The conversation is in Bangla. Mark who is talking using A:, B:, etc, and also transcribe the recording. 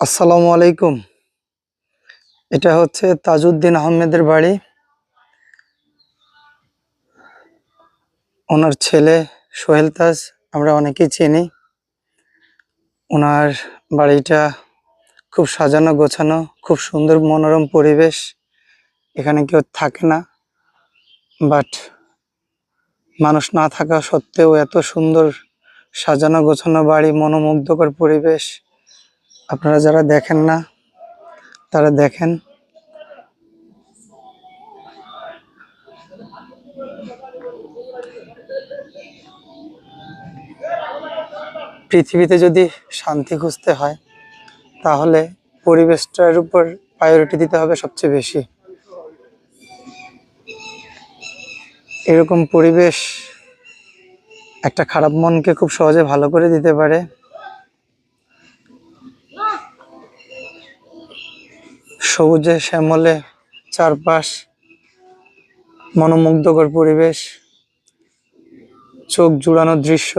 A: আসসালামু আলাইকুম। এটা হচ্ছে তাজউদ্দিন আহমেদের বাড়ি। ওনার ছেলে সোহেল তাজ, আমরা অনেকেই চিনি। ওনার বাড়িটা খুব সাজানো গোছানো, খুব সুন্দর মনোরম পরিবেশ। এখানে কেউ থাকে না। বাট মানুষ না থাকা সত্ত্বেও এত সুন্দর সাজানো গোছানো বাড়ি, মনোমুগ্ধকর পরিবেশ। আপনারা যারা দেখেন না, তারা দেখেন। পৃথিবীতে যদি শান্তি খুঁজতে হয়, তাহলে পরিবেশটার উপর প্রায়োরিটি দিতে হবে সবচেয়ে বেশি। এরকম পরিবেশ একটা খারাপ মনকে খুব সহজে ভালো করে দিতে পারে। সবুজে শ্যামলে চারপাশ মনোমুগ্ধকর পরিবেশ চোখ জুড়ানো দৃশ্য।